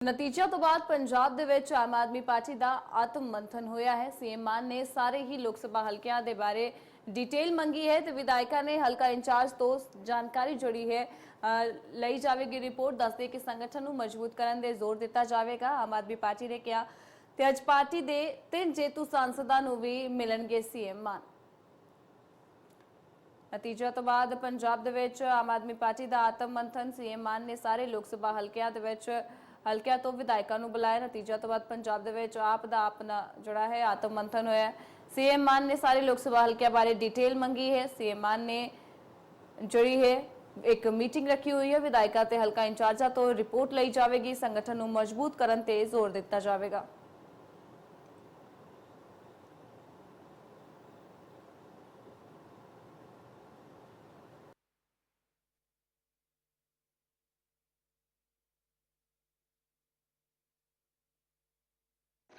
ਨਤੀਜਿਆਂ ਤੋਂ ਬਾਅਦ ਪੰਜਾਬ ਦੇ ਵਿੱਚ ਆਮ ਆਦਮੀ ਪਾਰਟੀ ਦਾ ਆਤਮ ਮੰਥਨ ਹੋਇਆ ਹੈ। ਸੀਐਮ ਮਾਨ ਨੇ ਸਾਰੇ ਹੀ ਲੋਕ ਸਭਾ ਹਲਕਿਆਂ ਦੇ ਬਾਰੇ ਡਿਟੇਲ ਮੰਗੀ ਹੈ ਤੇ ਵਿਧਾਇਕਾਂ ਨੇ ਹਲਕਾ ਇੰਚਾਰਜ ਤੋਂ ਜਾਣਕਾਰੀ ਜੁੜੀ ਹੈ। ਲਈ ਜਾਵੇਗੀ ਰਿਪੋਰਟ, ਦੱਸਦੇ ਕਿ ਸੰਗਠਨ ਨੂੰ ਮਜ਼ਬੂਤ ਕਰਨ ਦੇ ਜ਼ੋਰ ਦਿੱਤਾ ਜਾਵੇਗਾ। ਆਮ ਆਦਮੀ ਪਾਰਟੀ ਨੇ ਕਿਹਾ ਤੇ ਅੱਜ ਪਾਰਟੀ ਦੇ ਤਿੰਨ ਜੇਤੂ ਸਾਂਸਦਾਂ ਨੂੰ ਵੀ ਮਿਲਣਗੇ ਸੀਐਮ ਮਾਨ। ਨਤੀਜਿਆਂ ਤੋਂ ਬਾਅਦ ਪੰਜਾਬ ਦੇ ਵਿੱਚ ਆਮ ਆਦਮੀ ਪਾਰਟੀ ਦਾ ਆਤਮ ਮੰਥਨ ਸੀਐਮ ਮਾਨ ਨੇ ਸਾਰੇ ਲੋਕ ਸਭਾ ਹਲਕਿਆਂ ਦੇ ਵਿੱਚ ਹਲਕਿਆਂ ਤੋਂ ਵਿਧਾਇਕਾਂ ਨੂੰ ਬੁਲਾਇਆ। ਨਤੀਜਿਆਂ ਤੋਂ ਬਾਅਦ ਪੰਜਾਬ ਦੇ ਵਿੱਚ ਆਪ ਦਾ ਆਪਣਾ ਜਿਹੜਾ ਹੈ ਆਤਮ ਮੰਥਨ ਹੋਇਆ ਸੀਐਮ ਮਾਨ ਨੇ ਸਾਰੇ ਲੋਕ ਸਭਾ ਹਲਕਿਆਂ ਬਾਰੇ ਡਿਟੇਲ ਮੰਗੀ ਹੈ। ਸੀਐਮ ਮਾਨ ਨੇ ਜਿਹੜੀ ਹੈ ਇੱਕ ਮੀਟਿੰਗ ਰੱਖੀ ਹੋਈ ਹੈ। ਵਿਧਾਇਕਾਂ ਤੇ ਹਲਕਾ ਇੰਚਾਰਜਾਂ ਤੋਂ ਰਿਪੋਰਟ ਲਈ ਜਾਵੇਗੀ। ਸੰਗਠਨ ਨੂੰ ਮਜ਼ਬੂਤ ਕਰਨ ਤੇ ਜ਼ੋਰ ਦਿੱਤਾ ਜਾਵੇਗਾ।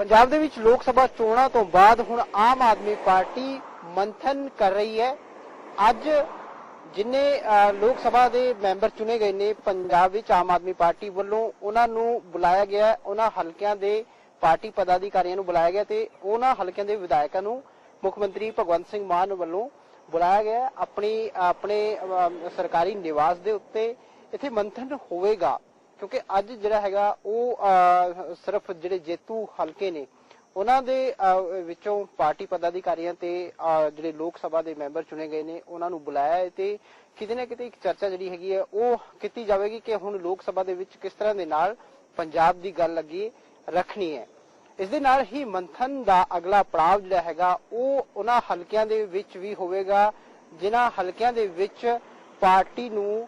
ਪੰਜਾਬ ਦੇ ਵਿੱਚ ਲੋਕ ਸਭਾ ਚੋਣਾਂ ਤੋਂ ਬਾਅਦ ਹੁਣ ਆਮ ਆਦਮੀ ਪਾਰਟੀ ਮੰਥਨ ਕਰ ਰਹੀ ਹੈ। ਅੱਜ ਜਿੰਨੇ ਲੋਕ ਸਭਾ ਦੇ ਮੈਂਬਰ ਚੁਣੇ ਗਏ ਨੇ ਪੰਜਾਬ ਵਿੱਚ ਆਮ ਆਦਮੀ ਪਾਰਟੀ ਵੱਲੋਂ, ਉਹਨਾਂ ਨੂੰ ਬੁਲਾਇਆ ਗਿਆ ਹੈ। ਉਹਨਾਂ ਹਲਕਿਆਂ ਦੇ ਪਾਰਟੀ ਪਦਾਧਿਕਾਰੀਆਂ ਨੂੰ ਬੁਲਾਇਆ ਗਿਆ ਤੇ ਉਹਨਾਂ ਹਲਕਿਆਂ ਦੇ ਵਿਧਾਇਕਾਂ ਨੂੰ ਮੁੱਖ ਮੰਤਰੀ ਭਗਵੰਤ ਸਿੰਘ ਮਾਨ ਵੱਲੋਂ ਬੁਲਾਇਆ ਗਿਆ ਆਪਣੀ, ਆਪਣੇ ਸਰਕਾਰੀ ਨਿਵਾਸ ਦੇ ਉੱਤੇ ਇੱਥੇ ਮੰਥਨ ਹੋਵੇਗਾ। ਕਿਉਂਕਿ ਅੱਜ ਜਿਹੜਾ ਹੈਗਾ ਉਹ ਸਿਰਫ ਜਿਹੜੇ ਜੇਤੂ ਹਲਕੇ ਨੇ, ਉਹਨਾਂ ਦੇ ਵਿੱਚੋਂ ਪਾਰਟੀ ਪਦਾਧਿਕਾਰੀਆਂ ਤੇ ਜਿਹੜੇ ਲੋਕ ਸਭਾ ਦੇ ਮੈਂਬਰ ਚੁਣੇ ਗਏ ਨੇ, ਉਹਨਾਂ ਨੂੰ ਬੁਲਾਇਆ ਤੇ ਕਿਤੇ ਨਾ ਕਿਤੇ ਇੱਕ ਚਰਚਾ ਜਿਹੜੀ ਹੈਗੀ ਹੈ, ਉਹ ਕੀਤੀ ਜਾਵੇਗੀ ਕਿ ਹੁਣ ਲੋਕ ਸਭਾ ਦੇ ਵਿੱਚ ਕਿਸ ਤਰ੍ਹਾਂ ਦੇ ਨਾਲ ਪੰਜਾਬ ਦੀ ਗੱਲ ਅੱਗੇ ਰੱਖਣੀ ਹੈ। ਇਸ ਦੇ ਨਾਲ ਹੀ ਮੰਥਨ ਦਾ ਅਗਲਾ ਪੜਾਅ ਜਿਹੜਾ ਹੈਗਾ, ਉਹ ਉਹਨਾਂ ਹਲਕਿਆਂ ਦੇ ਵਿੱਚ ਵੀ ਹੋਵੇਗਾ, ਜਿਨ੍ਹਾਂ ਹਲਕਿਆਂ ਦੇ ਵਿੱਚ ਪਾਰਟੀ ਨੂੰ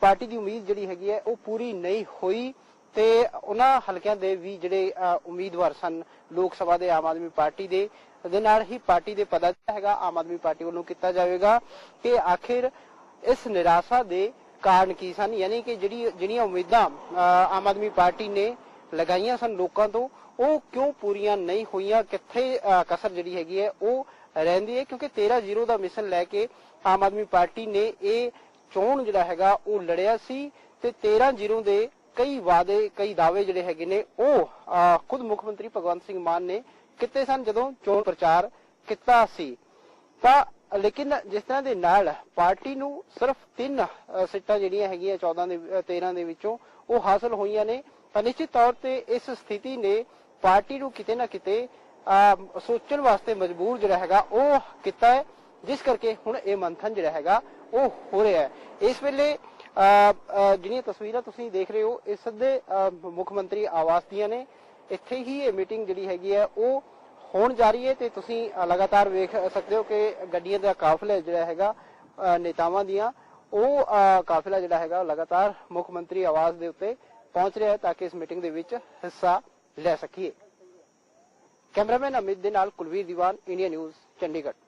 ਪਾਰਟੀ ਦੀ ਉਮੀਦ ਜਿਹੜੀ ਹੈਗੀ ਹੈ, ਉਹ ਪੂਰੀ ਨਹੀਂ ਹੋਈ ਤੇ ਉਹਨਾਂ ਹਲਕਿਆਂ ਦੇ ਵੀ ਜਿਹੜੇ ਉਮੀਦਵਾਰ ਸਨ, ਲੋਕ ਸਭਾ ਦੇ ਆਮ ਆਦਮੀ ਪਾਰਟੀ ਦੇ ਦੇ ਨਾਲ ਹੀ ਪਾਰਟੀ ਦੇ ਪਤਾ ਹੈਗਾ, ਆਮ ਆਦਮੀ ਪਾਰਟੀ ਵੱਲੋਂ ਕੀਤਾ ਜਾਵੇਗਾ ਕਿ ਆਖਿਰ ਇਸ ਨਿਰਾਸ਼ਾ ਦੇ ਕਾਰਨ ਕੀ ਸਨ? ਯਾਨੀ ਕਿ ਜਿਹੜੀ, ਜਿਹੜੀਆਂ ਉਮੀਦਾਂ ਆਮ ਆਦਮੀ ਪਾਰਟੀ ਨੇ ਲਗਾਈਆਂ ਸਨ ਲੋਕਾਂ ਤੋਂ, ਉਹ ਕਿਉਂ ਪੂਰੀਆਂ ਨਹੀਂ ਹੋਈਆਂ? ਕਿੱਥੇ ਕਸਰ ਜਿਹੜੀ ਹੈਗੀ ਹੈ, ਉਹ ਰਹਿੰਦੀ ਹੈ? ਕਿਉਂਕਿ 13-0 ਦਾ ਮਿਸ਼ਨ ਲੈ ਕੇ ਆਮ ਆਦਮੀ ਪਾਰਟੀ ਨੇ ਇਹ ਚੋਣ ਜਿਹੜਾ ਹੈਗਾ ਉਹ ਲੜਿਆ ਸੀ ਤੇ 13-0 ਦੇ ਕਈ ਵਾਅਦੇ ਕਈ ਦਾਅਵੇ ਜਿਹੜੇ ਹੈਗੇ ਨੇ ਉਹ ਖੁਦ ਮੁੱਖ ਮੰਤਰੀ ਭਗਵੰਤ ਸਿੰਘ ਮਾਨ ਨੇ ਕੀਤੇ ਸਨ ਜਦੋਂ ਚੋਣ ਪ੍ਰਚਾਰ ਕੀਤਾ ਸੀ। ਤਾਂ ਲੇਕਿਨ ਜਿਸ ਤਰ੍ਹਾਂ ਦੇ ਨਾਲ ਪਾਰਟੀ ਨੂੰ ਸਿਰਫ ਤਿੰਨ ਸੀਟਾਂ ਜਿਹੜੀਆਂ ਹੈਗੀਆਂ 14 ਦੇ ਅ, 13 ਦੇ ਵਿੱਚੋਂ ਉਹ ਹਾਸਲ ਹੋਈਆਂ ਨੇ। ਤਾਂ ਨਿਸ਼ਚਿਤ ਤੌਰ ਤੇ ਇਸ ਸਥਿਤੀ ਨੇ ਪਾਰਟੀ ਨੂੰ ਕਿਤੇ ਨਾ ਕਿਤੇ ਸੋਚਣ ਵਾਸਤੇ ਮਜਬੂਰ ਜਿਹੜਾ ਹੈਗਾ ਉਹ ਕੀਤਾ ਹੈ। ਜਿਸ ਕਰਕੇ ਹੁਣ ਇਹ ਮੰਥਨ ਜਿਹੜਾ ਹੈਗਾ ਉਹ ਹੋ ਰਿਹਾ ਹੈ। ਇਸ ਵੇਲੇ ਜਿਹੜੀਆਂ ਤਸਵੀਰਾਂ ਤੁਸੀਂ ਦੇਖ ਰਹੇ ਹੋ ਇਹ ਸਿੱਧੇ ਮੁੱਖ ਮੰਤਰੀ ਆਵਾਸ ਦੀਆਂ ਨੇ। ਇੱਥੇ ਹੀ ਇਹ ਮੀਟਿੰਗ ਜਿਹੜੀ ਹੈਗੀ ਹੈ ਉਹ ਹੋਣ ਜਾ ਰਹੀ ਹੈ ਤੇ ਤੁਸੀਂ ਲਗਾਤਾਰ ਵੇਖ ਸਕਦੇ ਹੋ ਕਿ ਗੱਡੀਆਂ ਦਾ ਕਾਫਲਾ ਜਿਹੜਾ ਹੈਗਾ ਨੇਤਾਵਾਂ ਦੀਆਂ ਉਹ ਅ, ਕਾਫਲਾ ਜਿਹੜਾ ਹੈਗਾ ਲਗਾਤਾਰ ਮੁੱਖ ਮੰਤਰੀ ਆਵਾਸ ਦੇ ਉੱਤੇ ਪਹੁੰਚ ਰਿਹਾ ਹੈ ਤਾਂ ਕਿ ਇਸ ਮੀਟਿੰਗ ਦੇ ਵਿੱਚ ਹਿੱਸਾ ਲੈ ਸਕੀਏ। ਕੈਮਰਾਮੈਨ ਅਮਿਤ ਦੇ ਨਾਲ ਕੁਲਵੀਰ ਦੀਵਾਨ ਇੰਡੀਆ ਨਿਊਜ਼ ਚੰਡੀਗੜ੍ਹ।